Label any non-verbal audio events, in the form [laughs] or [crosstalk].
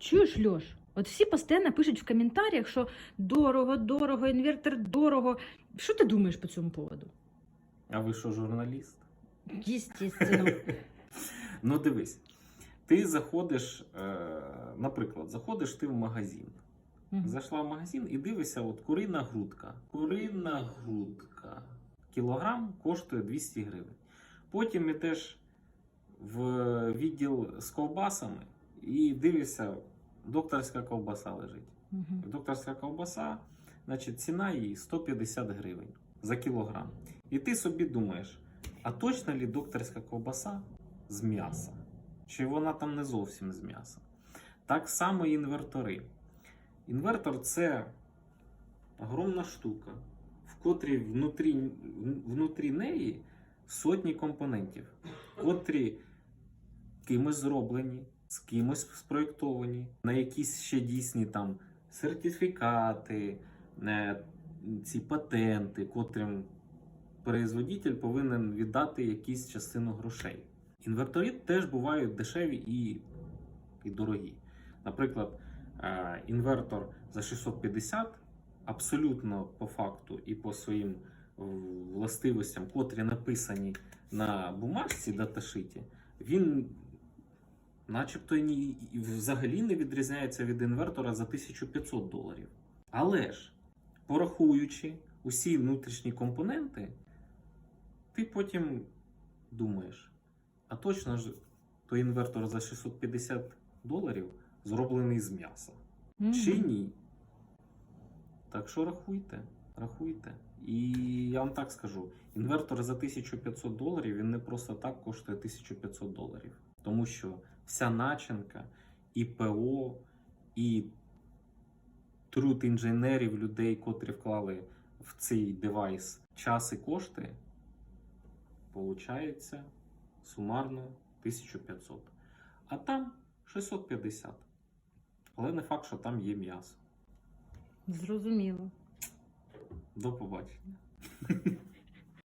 Чуєш, Льош? От всі постійно пишуть в коментарях, що дорого, дорого, інвертор дорого. Що ти думаєш по цьому поводу? А ви що, журналіст? Естественно. [laughs] Ну дивись, ти заходиш, е, наприклад, заходиш ти в магазин. Зайшла в магазин і дивишся, от курина грудка. Курина грудка. Кілограм коштує 200 гривень. Потім йдеш в відділ з ковбасами і дивишся, докторська ковбаса лежить. Мгм. Докторська ковбаса, значить, ціна її 150 гривень за кілограм. І ти собі думаєш, а точно ли докторська ковбаса з м'яса? Чи вона там не зовсім з м'яса? Так само і інвертори. Інвертор це огромна штука, в котрій внутрі, внутрі неї сотні компонентів, котрі кимось зроблені, з кимось спроєктовані, на якісь ще дійсні там сертифікати, е, ці патенти, котрим производитель повинен віддати якусь частину грошей. Інвертори теж бувають дешеві і, і дорогі. Наприклад, е, інвертор за 650 абсолютно по факту і по своїм властивостям, котрі написані на бумажці даташиті, він начебто ні- взагалі не відрізняється від інвертора за 1500 доларів. Але ж, порахуючи усі внутрішні компоненти, ти потім думаєш, а точно ж той інвертор за 650 доларів зроблений з м'яса. Мгм. Чи ні? Так що рахуйте, рахуйте. І я вам так скажу: інвертор за 1500 доларів він не просто так коштує 1500 доларів. Тому що вся начинка, і ПО, і труд інженерів, людей, котрі вклали в цей девайс час і кошти, получається сумарно 1500. А там 650. Але не факт, що там є м'ясо. Зрозуміло. До побачення.